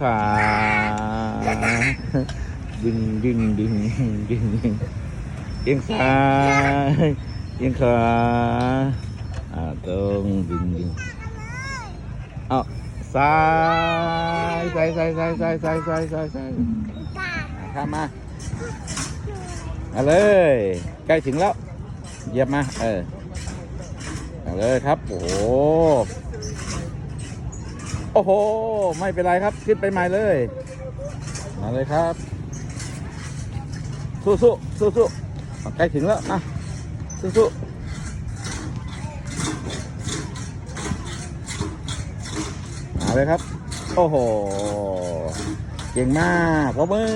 ขาดึงดึงดึงดึงดึงเอียงซ้ายเอียงขาอ่าตรงดึงดึงเอาซ้ายซ้ายซ้ายซ้ายซ้ายซ้ายซ้ายซ้ายซ้ายข้ามมามาเลยใกล้ถึงแล้วเหยียบมาเออเอาเลยครับโอ้ โอ้โห ไม่เป็นไรครับขึ้นไปใหม่เลย มาเลยครับ สู้สู้สู้สู้ใกล้ถึงแล้วนะสู้สู้มาเลยครับ โอ้โห เก่งมากพ่อมือ